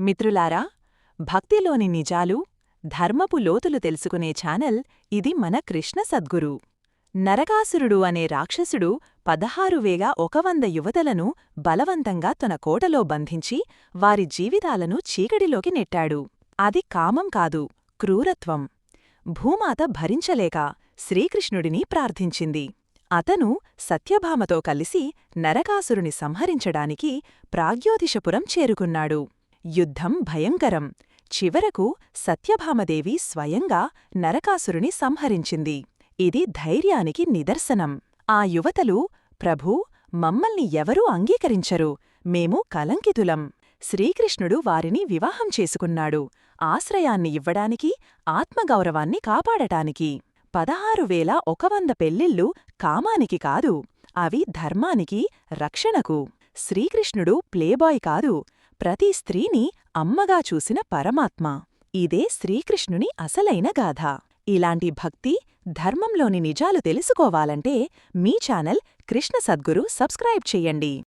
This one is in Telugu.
మిత్రులారా భక్తిలోని నిజాలు ధర్మపు లోతులు తెలుసుకునే ఛానల్ ఇది మన కృష్ణ సద్గురు. నరకాసురుడు అనే రాక్షసుడు పదహారు వేల ఒక వంద యువతలను బలవంతంగా తన కోటలో బంధించి వారి జీవితాలను చీకటిలోకి నెట్టాడు. అది కామం కాదు క్రూరత్వం. భూమాత భరించలేక శ్రీకృష్ణుడిని ప్రార్థించింది. అతను సత్యభామతో కలిసి నరకాసురుని సంహరించడానికి ప్రాగ్యోతిషపురం చేరుకున్నాడు. యుద్ధం భయంకరం. చివరకు సత్యభామదేవి స్వయంగా నరకాసురుని సంహరించింది. ఇది ధైర్యానికి నిదర్శనం. ఆ యువతలు ప్రభూ మమ్మల్ని ఎవరూ అంగీకరించరు. మేము కలంకితులం. శ్రీకృష్ణుడు వారిని వివాహం చేసుకున్నాడు. ఆశ్రయాన్ని ఇవ్వడానికి ఆత్మగౌరవాన్ని కాపాడటానికి. పదహారు వేల ఒక వంద పెళ్ళిళ్ళు కామానికి కాదు. అవి ధర్మానికి రక్షణకు. శ్రీకృష్ణుడు ప్లేబాయ్ కాదు. ప్రతి స్త్రీని అమ్మగా చూసిన పరమాత్మ. ఇదే శ్రీకృష్ణుని అసలైన గాథ. ఇలాంటి భక్తి ధర్మంలోని నిజాలు తెలుసుకోవాలంటే మీ ఛానల్ కృష్ణ సద్గురు సబ్స్క్రైబ్ చెయ్యండి